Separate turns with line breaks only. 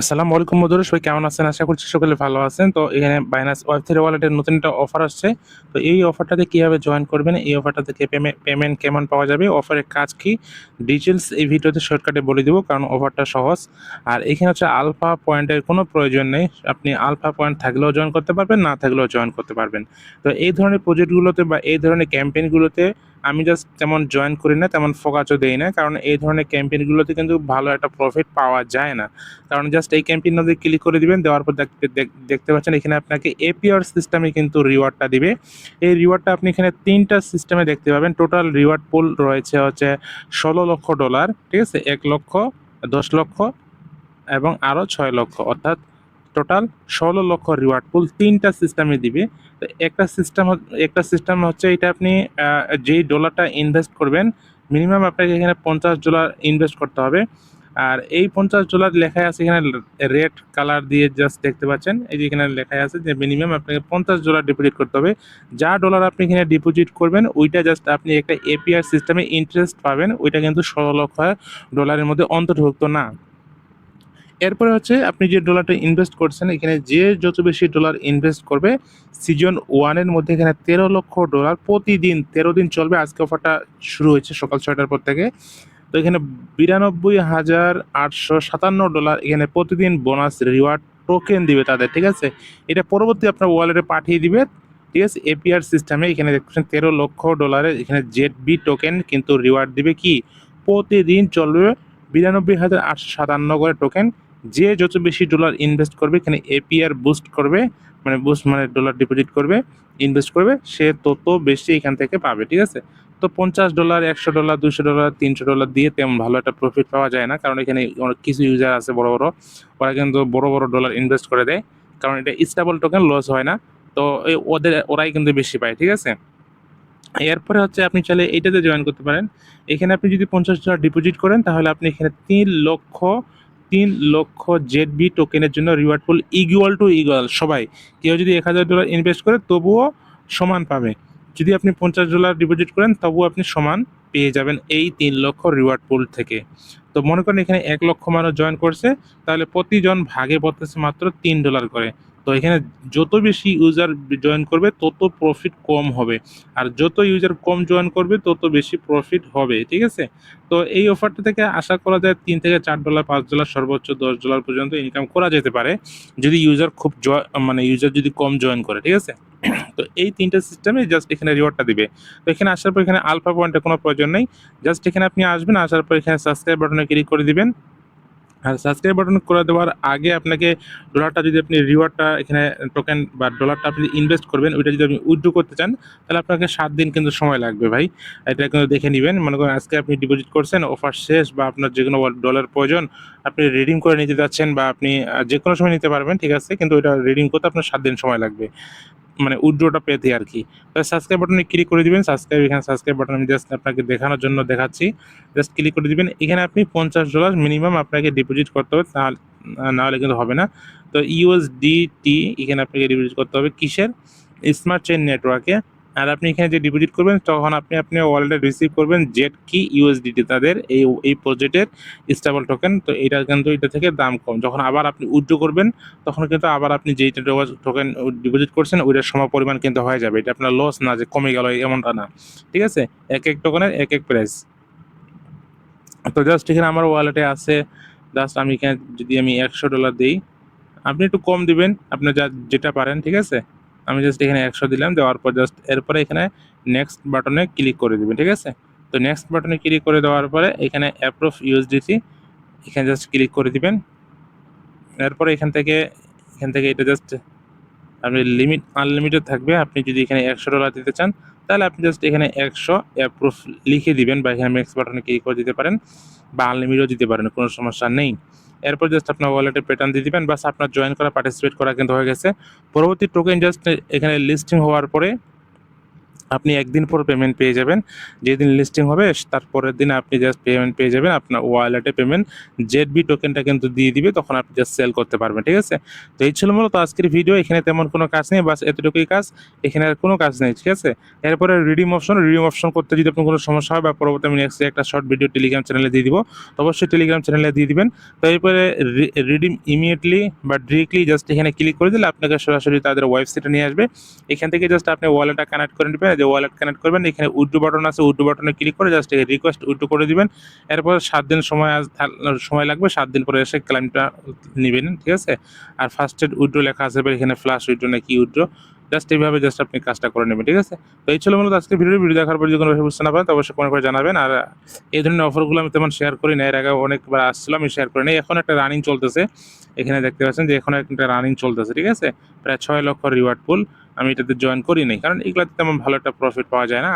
আসসালামু আলাইকুম মধুর, সবাই কেমন আছেন? আশা করছি সকলে ভালো আছেন। তো এখানে বাইনাস ওয়েব থ্রি ওয়ালেটের নতুন একটা অফার আসছে। তো এই অফারটাতে কীভাবে জয়েন করবেন? এই অফারটা থেকে পেমেন্ট কেমন পাওয়া যাবে? অফারের কাজ কি? ডিটেলস এই ভিডিওতে শর্টকাটে বলে দেবো, কারণ অফারটা সহজ। আর এখানে হচ্ছে আলফা পয়েন্টের কোনো প্রয়োজন নেই। আপনি আলফা পয়েন্ট থাকলেও জয়েন করতে পারবেন, না থাকলেও জয়েন করতে পারবেন। তো এই ধরনের প্রজেক্টগুলোতে বা এই ধরনের ক্যাম্পেইনগুলোতে আমি জাস্ট তেমন জয়েন করি না, তেমন ফোকাসও দেই না, কারণ এই ধরনের ক্যাম্পেইনগুলোতে কিন্তু ভালো একটা প্রফিট পাওয়া যায় না। কারণ জাস্ট এই ক্যাম্পেইন মধ্যে ক্লিক করে দিবেন, দেওয়ার পর দেখতে দেখ- দেখতে পাচ্ছেন এখানে আপনাকে এপিআর সিস্টেমে কিন্তু রিওয়ার্ডটা দিবে। এই রিওয়ার্ডটা আপনি এখানে তিনটা সিস্টেমে দেখতে পাবেন। টোটাল রিওয়ার্ড পুল রয়েছে হচ্ছে ষোলো লক্ষ ডলার ঠিক আছে? এক লক্ষ, দশ লক্ষ এবং আরও ছয় লক্ষ, অর্থাৎ টোটাল ষোলো লক্ষ রিওয়ার্ড পুল তিনটা সিস্টেমে দিবে। তো একটা সিস্টেম একটা সিস্টেম হচ্ছে এটা আপনি যেই ডলারটা ইনভেস্ট করবেন মিনিমাম আপনাকে এখানে পঞ্চাশ ডলার ইনভেস্ট করতে হবে। আর এই পঞ্চাশ ডলার লেখায় আছে এখানে রেড কালার দিয়ে জাস্ট দেখতে পাচ্ছেন। এই যে এখানে লেখায় আছে যে মিনিমাম আপনাকে পঞ্চাশ ডলার ডিপোজিট করতে হবে। যা ডলার আপনি এখানে ডিপোজিট করবেন, ওইটা জাস্ট আপনি একটা এপিআর সিস্টেমে ইন্টারেস্ট পাবেন, ওইটা কিন্তু ষোলো লক্ষ ডলারের মধ্যে অন্তর্ভুক্ত না। এরপরে হচ্ছে আপনি যে ডলারটা ইনভেস্ট করছেন, এখানে যে যত বেশি ডলার ইনভেস্ট করবে সিজন ওয়ানের মধ্যে এখানে তেরো লক্ষ ডলার প্রতিদিন, তেরো দিন চলবে। আজকে অফারটা শুরু হয়েছে সকাল ছয়টার পর থেকে। তো এখানে বিরানব্বই হাজার আটশো সাতান্ন ডলার এখানে প্রতিদিন বোনাস রিওয়ার্ড টোকেন দিবে তাদের, ঠিক আছে? এটা পরবর্তী আপনার ওয়ালেটে পাঠিয়ে দিবে, ঠিক আছে? এপিআর সিস্টেমে এখানে দেখছেন তেরো লক্ষ ডলারের এখানে জেড বি টোকেন কিন্তু রিওয়ার্ড দিবে কি? প্রতিদিন চলবে বিরানব্বই হাজার আটশো সাতান্ন করে টোকেন যে যত বেশি ডলার ইনভেস্ট করবে, এখানে এপিআর বুস্ট করবে মানে বুস্ট মানে ডলার ডিপোজিট করবে ইনভেস্ট করবে, সে তত বেশি এখান থেকে পাবে, ঠিক আছে? তো পঞ্চাশ ডলার একশো ডলার দুশো ডলার তিনশো ডলার দিয়ে তেমন ভালো একটা প্রফিট পাওয়া যায় না, কারণ এখানে অনেক কিছু ইউজার আছে বড় বড়, ওরা কিন্তু বড় বড় ডলার ইনভেস্ট করে দেয়, কারণ এটা স্টেবল টোকেন লস হয় না, তো ওদের, ওরাই কিন্তু বেশি পায়, ঠিক আছে? এরপরে হচ্ছে আপনি চাইলে এইটাতে জয়েন করতে পারেন, এখানে আপনি যদি পঞ্চাশ ডলার ডিপোজিট করেন, তাহলে আপনি এখানে তিন লক্ষ তিন লক্ষ জেড বি টোকেনের জন্য রিওয়ার্ড পুল ইগুয়াল টু ইগুয়াল সবাই। কেউ যদি এক হাজার ডলার ইনভেস্ট করে, তবুও সমান পাবে। যদি আপনি পঞ্চাশ ডলার ডিপোজিট করেন, তবুও আপনি সমান পেয়ে যাবেন এই তিন লক্ষ রিওয়ার্ড পুল থেকে। তো মনে করেন এখানে এক লক্ষ মানুষ জয়েন করছে, তাহলে প্রতিজন ভাগে পড়তেছে মাত্র তিন ডলার করে। তো এখানে যত বেশি ইউজার জয়েন করবে, তত প্রফিট কম হবে। আর যত ইউজার কম জয়েন করবে, তত বেশি প্রফিট হবে, ঠিক আছে? তো এই অফারটা থেকে আশা করা যায় তিন থেকে চার ডলার পাঁচ ডলার সর্বোচ্চ দশ ডলার পর্যন্ত ইনকাম করা যেতে পারে, যদি ইউজার খুব মানে ইউজার যদি কম জয়েন করে, ঠিক আছে? তো এই তিনটা সিস্টেমে জাস্ট এখানে রিওয়ার্ডটা দিবে। তো এখানে আসার পর এখানে আলফা পয়েন্টের কোনো প্রয়োজন নেই। জাস্ট এখানে আপনি আসবেন, আসার পর এখানে সাবস্ক্রাইব বাটনে ক্লিক করে দিবেন। আর সাবস্ক্রাইব বাটন করে দেওয়ার আগে আপনাকে ডলারটা যদি আপনি রিওয়ার্ডটা এখানে টোকেন বা ডলারটা আপনি ইনভেস্ট করবেন, ওইটা যদি আপনি উইথড্র করতে চান, তাহলে আপনাকে সাত দিন কিন্তু সময় লাগবে ভাই। এটা কিন্তু দেখে নেবেন। মনে করেন আজকে আপনি ডিপোজিট করছেন অফার শেষ বা আপনার যে কোনো ডলার প্রয়োজন, আপনি রিডিম করে নিতে যাচ্ছেন বা আপনি যে কোনো সময় নিতে পারবেন, ঠিক আছে? কিন্তু ওইটা রিডিম করতে আপনার সাত দিন সময় লাগবে। মানে উইড্রোটা পেতে আর কি। তো সাবস্ক্রাইব বাটনে ক্লিক করে দিবেন সাবস্ক্রাইব এখানে সাবস্ক্রাইব বাটন আমি জাস্ট আপনাকে দেখানোর জন্য দেখাচ্ছি। জাস্ট ক্লিক করে দিবেন, এখানে আপনি পঞ্চাশ ডলার মিনিমাম আপনাকে ডিপোজিট করতে হবে, তাহলে নাহলে কিন্তু হবে না। তো ইউএসডিটি এখানে আপনাকে ডিপোজিট করতে হবে, কিসের? স্মার্ট চেইন নেটওয়ার্কে আর আপনি এখানে যে ডিপোজিট করবেন, তখন আপনি আপনি ওয়ালেটে রিসিভ করবেন জেড কি ইউএসডিটি তাদের এই এই প্রজেক্টের স্টেবল টোকেন তো এটা কিন্তু এটা থেকে দাম কম। যখন আবার আপনি উইথড্র করবেন, তখন কিন্তু আবার আপনি যেইটা টোকেন ডিপোজিট করছেন, ওইটার সম পরিমাণ কিন্তু হয়ে যাবে। এটা আপনার লস না যে কমে গেল, এমনটা না। ঠিক আছে? এক এক টোকেনের এক এক প্রাইস তো জাস্ট এখানে আমার ওয়ালেটে আছে জাস্ট আমি এখানে যদি আমি একশো ডলার দিই, আপনি একটু কম দিবেন, আপনি যা, যেটা পারেন, ঠিক আছে? আমি জাস্ট এখানে একশো দিলাম, দেওয়ার পর জাস্ট এরপরে এখানে নেক্সট বাটনে ক্লিক করে দেবেন, ঠিক আছে? তো নেক্সট বাটনে ক্লিক করে দেওয়ার পরে এখানে অ্যাপ্রুভ ইউএসডিসি এখানে জাস্ট ক্লিক করে দিবেন। এরপরে এখান থেকে এখান থেকে এটা জাস্ট আপনি লিমিট আনলিমিটেড থাকবে। আপনি যদি এখানে একশো ডলার দিতে চান, তাহলে আপনি জাস্ট এখানে একশো অ্যাপ্রুভ লিখে দিবেন বা এখানে নেক্সট বাটনে ক্লিক করে দিতে পারেন বা আনলিমিটও দিতে পারেন, কোনো সমস্যা নেই। এরপর জাস্ট আপনার ওয়ালেটে প্যাটার্ন দিয়ে দিবেন, বাস আপনার জয়েন করা পার্টিসিপেট করা কিন্তু হয়ে গেছে। পরবর্তী টোকেন জাস্ট এখানে লিস্টিং হওয়ার পরে আপনি একদিন পর পেমেন্ট পেয়ে যাবেন। যেদিন লিস্টিং হবে তারপরের দিন আপনি জাস্ট পেমেন্ট পেয়ে যাবেন। আপনার ওয়ালেটে পেমেন্ট জেড বি টোকেনটা কিন্তু দিয়ে দিবে, তখন আপনি জাস্ট সেল করতে পারবেন, ঠিক আছে? তো এই ছিল মূলত আজকের ভিডিও এখানে তেমন কোনো কাজ নেই, বাস এতটুকুই কাজ, এখানে আর কোনো কাজ নেই, ঠিক আছে? এরপরে রিডিম অপশন রিডিম অপশন করতে যদি আপনার কোনো সমস্যা হয়, বা পরবর্তী আমি নেক্সট একটা শর্ট ভিডিও টেলিগ্রাম চ্যানেলে দিয়ে দিব, তো অবশ্যই টেলিগ্রাম চ্যানেলে দিয়ে দিবেন। তো এরপরে রিডিম ইমিডিয়েটলি বা ডিরেক্টলি জাস্ট এখানে ক্লিক করে দিলে আপনাকে সরাসরি তাদের ওয়েবসাইটে নিয়ে আসবে। এখান থেকে জাস্ট আপনি ওয়ালেটটা কানেক্ট করে নেবেন যে ওয়ালেট কানেক্ট করবেন, এখানে উইড্রো বাটন আছে উইড্রো বাটনে ক্লিক করে জাস্ট রিকোয়েস্ট উইড্রো করে দিবেন। এরপর সাত দিন সময় সময় লাগবে, সাত দিন পরে এসে ক্লাইমটা নেবেন, ঠিক আছে? আর ফার্স্ট এড উইড্রো লেখা আছে এখানে ফ্লাশ উইড্রো নাকি উইড্রো জাস্ট এইভাবে জাস্ট আপনি কাজটা করে নেবেন, ঠিক আছে? তো এই ছিল মূলত আজকে ভিডিও ভিডিও দেখার পর যদি কোনো বুঝতে না পারেন, তো অবশ্যই কমেন্ট করে জানাবেন। আর এই ধরনের অফারগুলো আমি তেমন শেয়ার করি না। এর আগে অনেকবার আসছিল আমি শেয়ার করি না এখন একটা রানিং চলতেছে। এখানে দেখতে পাচ্ছেন যে এখন একটা রানিং চলতেছে, ঠিক আছে? প্রায় ছয় লক্ষ রিওয়ার্ড পুল আমি এটাতে জয়েন করি নাই। কারণ এগুলোতে তেমন ভালো একটা প্রফিট পাওয়া যায় না।